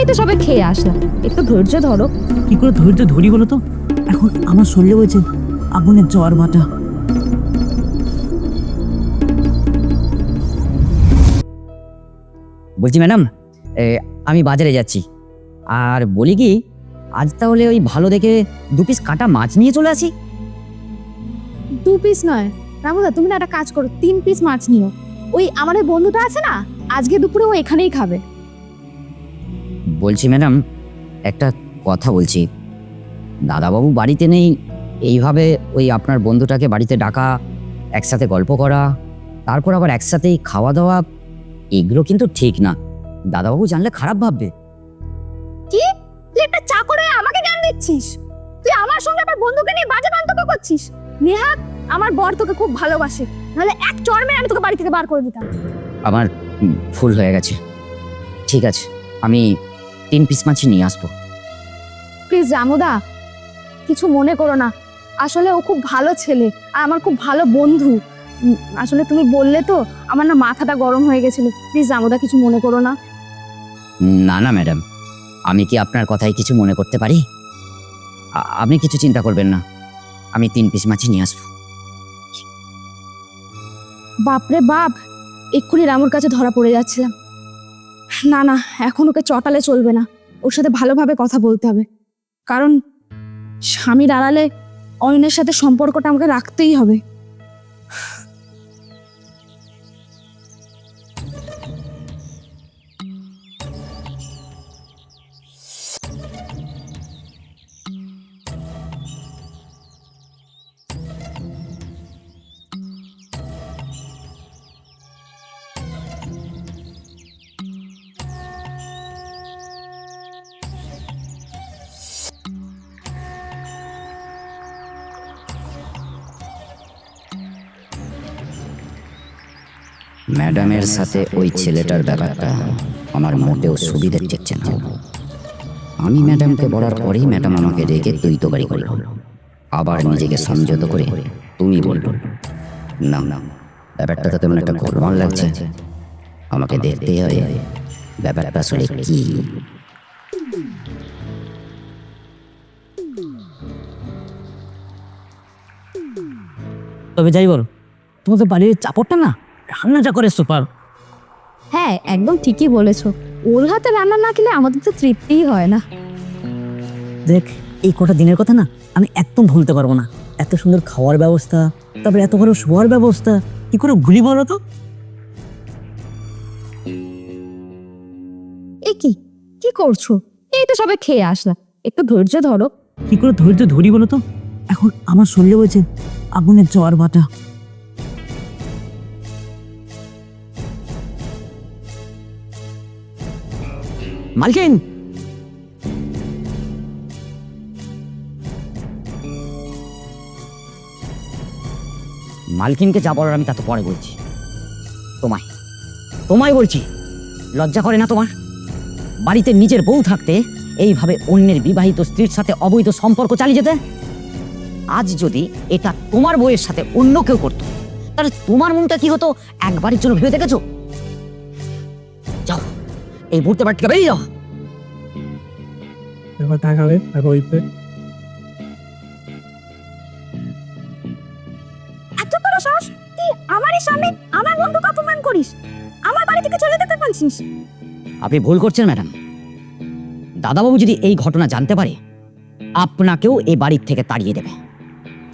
এই তো সবে খেয়ে আসলাম। একটু ধৈর্য ধরো। কি করে ধৈর্য ধরি বলো তো? এখন আমার শরীরে বলছে আগুনের জ্বর বাটা বলছি ম্যাডাম আমি বাজারে যাচ্ছি। আর বলি কি আজ তাহলে ওই ভালো দেখে দু পিস কাটা মাছ নিয়ে চলে আসি? দু পিস নয়। রামুদা তুমি না একটা কাজ করো তিন পিস মাছ নিও। ওই আমার ওই বন্ধুটা আছে না আজকে দুপুরে ও এখানেই খাবে। বলছি ম্যাডাম একটা কথা বলছি। দাদাবাবু বাড়িতে নেই এইভাবে ওই আপনার বন্ধুটাকে বাড়িতে ডাকা একসাথে গল্প করা তারপর আবার একসাথেই খাওয়া দাওয়া এগুলো কিন্তু ঠিক না। দাদাবাবু জানলে খারাপ ভাববে। কি? তুই একটা চাকরে আমাকে জ্ঞান দিচ্ছিস? তুই আমার সঙ্গে আমার বন্ধুকে নিয়ে বাজে মন্তব্য করছিস? নেহাত আমার বর তোকে খুব ভালোবাসে নাহলে এক চড়মে আমি তোকে বাড়ি থেকে বার করে দিতাম। আমার ভুল হয়ে গেছে। ঠিক আছে আমি তিন পিস মাছই নিয়ে আসব। প্লিজ রামুদা কিছু মনে করো না। আসলে ও খুব ভালো ছেলে আর আমার খুব ভালো বন্ধু। উম, আসলে তুমি বললে তো আমার না মাথাটা গরম হয়ে গেছিল। প্লিজ রামুদা কিছু মনে করো না। না না ম্যাডাম আমি কি আপনার কথায় কিছু মনে করতে পারি? আ- আপনি কিছু চিন্তা করবেন না। আমি তিন পিস মাছই নিয়ে আসব। বাপরে বাপ এক্ষুনি রামুর কাছে ধরা পড়ে যাচ্ছিলাম না না, এখন ওকে চটালে চলবে না। ওর সাথে ভালোভাবে কথা বলতে হবে। কারণ স্বামীর আড়ালে অয়নের সাথে সম্পর্কটা আমাকে রাখতেই হবে। ম্যাডামের সাথে ওই ছেলেটার ব্যাপারটা আমার মোটেও সুবিধে ঠেকছে না। আমি ম্যাডামকে বলার পরেই ম্যাডাম আমাকে রেখে তুই তো বাড়ি করল। আবার নিজেকে সংযত করে তুমি বলল, না না ব্যাপারটা তো তেমন একটা গোলমাল লাগছে। আমাকে দেখতেই হবে ব্যাপারটা আসলে কি? তবে যাই বল, তোমাদের বাড়ির চাপড়টা না? রান্নাটা করে সুপার হ্যাঁ একদম ঠিকই বলেছ। ওর হাতে রান্না না খেলে আমাদের তো তৃপ্তিই হয় না। দেখ এই কটা দিনের কথা না আমি একদম ভুলতে পারব না। এত সুন্দর খাওয়ার ব্যবস্থা তারপরে এত বড় শোয়ার ব্যবস্থা কি করে ভুলি বলো তো? এ কি? কি করছ? এই তো সবে খেয়ে আসলাম একটু ধৈর্য ধরো। কি করে ধৈর্য ধরি বলো তো? এখন আমার শরীরে বলছে আগুনের জ্বর বাটা। মালকিন মালকিনকে যা বলার আমি তা তো পরে বলছি। তোমায়। তোমায় বলছি, লজ্জা করে না তোমার? বাড়িতে নিজের বউ থাকতে এইভাবে অন্যের বিবাহিত স্ত্রীর সাথে অবৈধ সম্পর্ক চালিয়ে যেতে? আজ যদি এটা তোমার বউয়ের সাথে অন্য কেউ করতো, তাহলে তোমার মনটা কি হতো? একবারের জন্য ভেবে দেখেছ? এই মুহূর্তে বাড়ি থেকে বেরিয়ে যাও। তাকালে তারপর ওই প্লেট এত বড় সাহস? তুই আমারই সামনে আমার বন্ধুকে অপমান করিস? আমার বাড়ি থেকে চলে যেতে পারছিস আপনি ভুল করছেন ম্যাডাম। দাদাবাবু যদি এই ঘটনা জানতে পারে আপনাকেও এ বাড়ির থেকে তাড়িয়ে দেবে।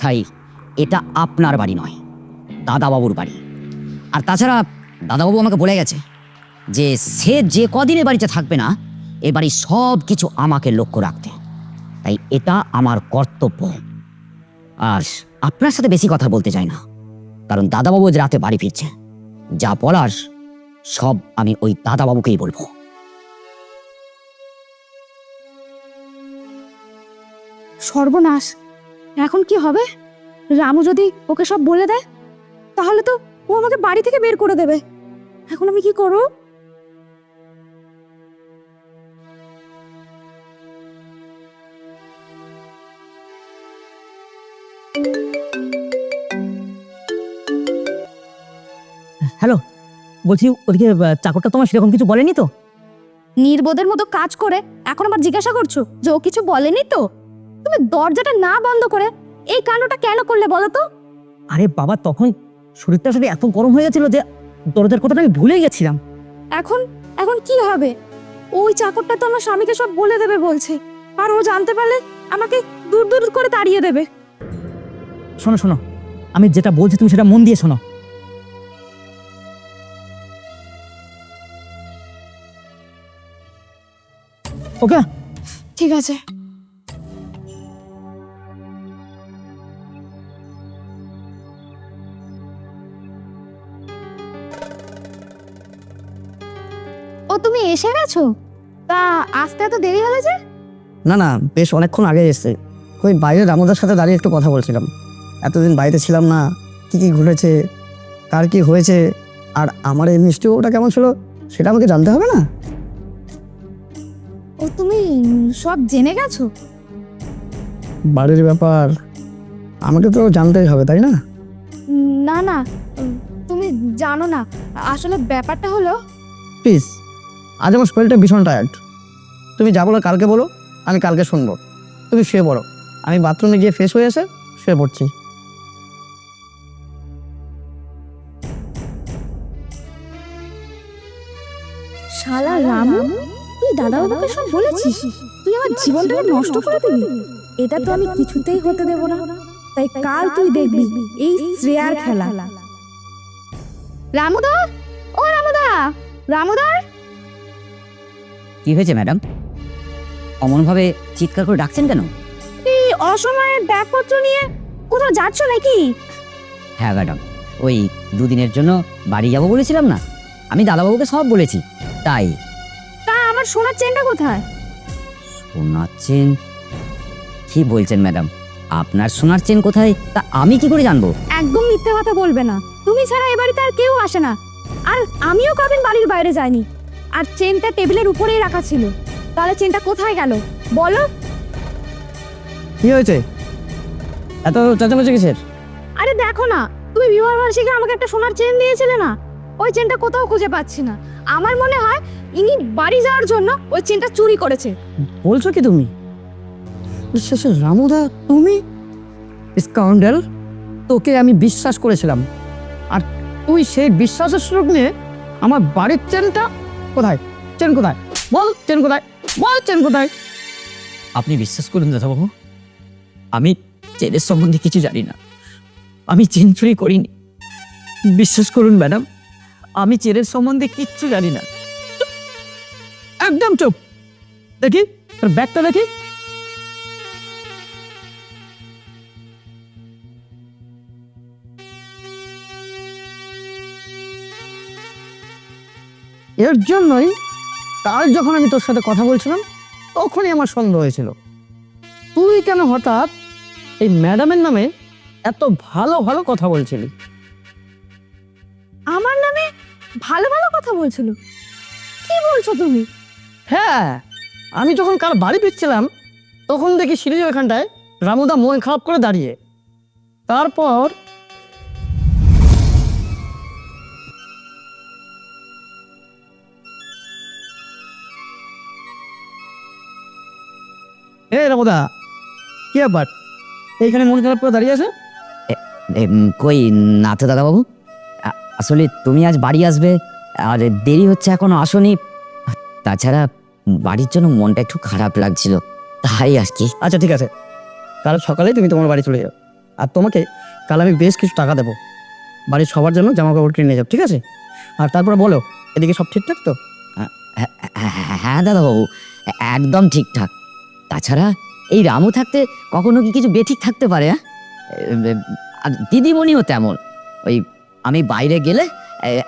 তাই এটা আপনার বাড়ি নয় দাদাবাবুর বাড়ি। আর তাছাড়া দাদাবাবু আমাকে বলে গেছে যে সে যে কদিনে বাড়িতে থাকবে না, এ বাড়ির সব কিছু আমাকে লক্ষ্য রাখতে। তাই এটা আমার কর্তব্য। আর আপনার সাথে বেশি কথা বলতে চাই না, কারণ দাদাবাবু আজ রাতে বাড়ি ফিরছে। যা বলার, সব আমি ওই দাদাবাবুকেই বলব। সর্বনাশ, এখন কি হবে? রামু যদি ওকে সব বলে দেয়, তাহলে তো ও আমাকে বাড়ি থেকে বের করে দেবে। এখন আমি কি করব? হ্যালো বলছি ওদিকে চাকরটা তোমার সেরকম কিছু বলেনি তো? নির্বোধের মতো কাজ করে এখন আবার জিজ্ঞাসা করছ যে ও কিছু বলেনি তো? তুমি দরজাটা না বন্ধ করে এই কাণ্ডটা কেন করলে বলো তো? আরে বাবা তখন শরীরটা সাথে এত গরম হয়ে গেছিল যে দরজার কথাটা আমি ভুলে গেছিলাম। এখন এখন কি হবে? ওই চাকরটা তো আমার স্বামীকে সব বলে দেবে বলছে। আর ও জানতে পারলে আমাকে দূর দূর করে তাড়িয়ে দেবে। শোনো শোনো আমি যেটা বলছি তুমি সেটা মন দিয়ে শোনো। ওকে? ঠিক আছে। ও তুমি এসে গেছো? তা আসতে এত দেরি হলো যে? না না বেশ অনেকক্ষণ আগে এসছে। ওই বাইরে রামদার সাথে দাঁড়িয়ে একটু কথা বলছিলাম। এতদিন বাড়িতে ছিলাম না কি কি ঘটেছে কার কি হয়েছে আর আমার এই মিষ্টি ওটা কেমন ছিল সেটা আমাকে জানতে হবে না? ও তুমি সব জেনে গেছো? বাড়ির ব্যাপার আমাকে তো জানতেই হবে তাই না? না না তুমি জানো না আসলে ব্যাপারটা হলো প্লিজ আজ আমার শরীরটা ভীষণ টায়ার্ড তুমি যা বলো কালকে বলো আমি কালকে শুনব। তুমি শুয়ে পড়ো আমি বাথরুমে গিয়ে ফ্রেশ হয়ে এসে শুয়ে পড়ছি। শালা রামু? তুই দাদাবাবুকে সব বলেছিস? তুই আমার জীবনটাকে নষ্ট করে দিবি? এটা তো আমি কিছুতেই হতে দেব না। তাই কাল তুই দেখবি এই শ্রেয়ার খেলা। রামুদা? ও রামুদা! রামুদা? কি হয়েছে ম্যাডাম? অমনভাবে চিৎকার করে ডাকছেন কেন? এই অসময়ে ব্যাগপত্র নিয়ে কোথাও যাচ্ছ নাকি? হ্যাঁ ম্যাডাম। ওই দুদিনের জন্য বাড়ি যাব বলেছিলাম না? আমি দাদাবাবুকে সব বলেছি। তাই তা সোনার চেনটা কোথায়? সোনার চেন? কি বলছেন ম্যাডাম? আপনার সোনার চেন কোথায় তা আমি কি করে জানব? একদম মিথ্যে কথা বলবে না। তুমি ছাড়া এ বাড়িতে আর কেউ আসে না। আর আমিও কদিন বাড়ির বাইরে যাইনি। আর চেনটা টেবিলের উপরেই রাখা ছিল। তাহলে চেনটা কোথায় গেল? বলো। কি হয়েছে? এত চেঁচামেচি কিসের? আরে দেখো না তুমি বিবাহ বার্ষিকে আমাকে একটা সোনার চেন দিয়েছিলে না? ওই চেনটা কোথাও খুঁজে পাচ্ছি না। আমার মনে হয় ইনি বাড়ি যাওয়ার জন্য ওই চেনটা চুরি করেছে। বলছো কি তুমি? শেষে রামুদা তুমি? স্কাউন্ডেল তোকে আমি বিশ্বাস করেছিলাম। আর তুই সেই বিশ্বাসের সুযোগ নিয়ে আমার বাড়ির চেনটা কোথায়? চেন কোথায়? বল চেন কোথায়? বল চেন কোথায়? আপনি বিশ্বাস করুন দাদাবাবু? আমি চেনের সম্বন্ধে কিছু জানি না। আমি চেন চুরি করিনি। বিশ্বাস করুন ম্যাডাম আমি চেনের সম্বন্ধে কিচ্ছু জানি না। একদম চুপ। দেখি, তোর ব্যাগটা দেখি। এর জন্যই কাল যখন আমি তোর সাথে কথা বলছিলাম, তখনই আমার সন্দেহ হয়েছিল। তুই কেন হঠাৎ এই ম্যাডামের নামে এত ভালো ভালো কথা বলছিলি? আমার নামে ভালো ভালো কথা বলছিল? কি বলছো তুমি? হ্যাঁ আমি যখন কার বাড়ি ফিরছিলাম, তখন দেখি সিঁড়ির ওইখানটায় রামুদা মন খারাপ করে দাঁড়িয়ে। তারপর এ রামুদা, কি ব্যাপার? এইখানে মন খারাপ করে দাঁড়িয়ে আছে? কই না তো দাদাবাবু আসলে তুমি আজ বাড়ি আসবে, আর দেরি হচ্ছে এখনও, আসনি। তাছাড়া বাড়ির জন্য মনটা একটু খারাপ লাগছিল তাই আর কি। আচ্ছা ঠিক আছে। কাল সকালে তুমি তোমার বাড়ি চলে যাও। আর তোমাকে কাল আমি বেশ কিছু টাকা দেবো। বাড়ির সবার জন্য জামা কাপড় কিনে নিয়ে যাও ঠিক আছে? আর তারপরে বলো এদিকে সব ঠিকঠাক তো? হ্যাঁ, হ্যাঁ, হ্যাঁ দাদাবাবু এ- একদম ঠিকঠাক। তাছাড়া এই রামু থাকতে কখনো কি কিছু বেঠিক থাকতে পারে হ্যাঁ? আর দিদিমণিও তেমন। ওই আমি বাইরে গেলে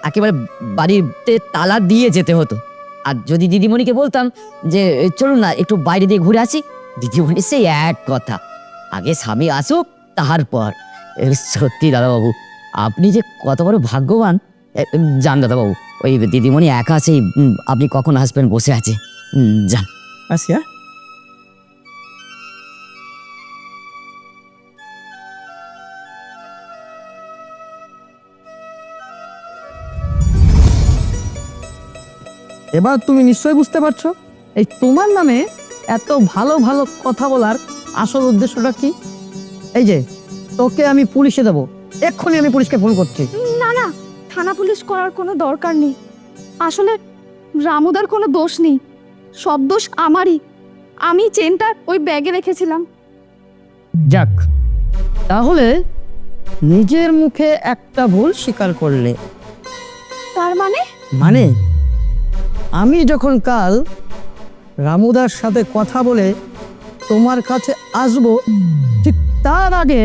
একেবারে বাড়িতে তালা দিয়ে যেতে হতো। আর যদি দিদিমণিকে বলতাম যে, চলুন না, একটু বাইরে দিয়ে ঘুরে আসি, দিদিমণি সেই এক কথা। আগে স্বামী আসুক, তারপর। সত্যি দাদাবাবু, আপনি যে কত বড় ভাগ্যবান। যান দাদাবাবু, ওই দিদিমণি একা সেই আপনি কখন আসবেন বসে আছে? যান। আসি এবার তুমি নিশ্চয়ই বুঝতে পারছ। এই তোমার নামে এত ভালো ভালো কথা বলার আসল উদ্দেশ্যটা কি? এই যে তোকে আমি পুলিশে দেবো। এক্ষুনি আমি পুলিশকে ফোন করছি। না না থানা পুলিশ করার কোনো দরকার নেই। আসলে রামুদার কোনো দোষ নেই। সব দোষ আমারই। আমি চেনটা ওই ব্যাগে রেখেছিলাম। যাক তাহলে নিজের মুখে একটা ভুল স্বীকার করলে। তার মানে? মানে? আমি যখন কাল রামুদার সাথে কথা বলে তোমার কাছে আসব ঠিক তার আগে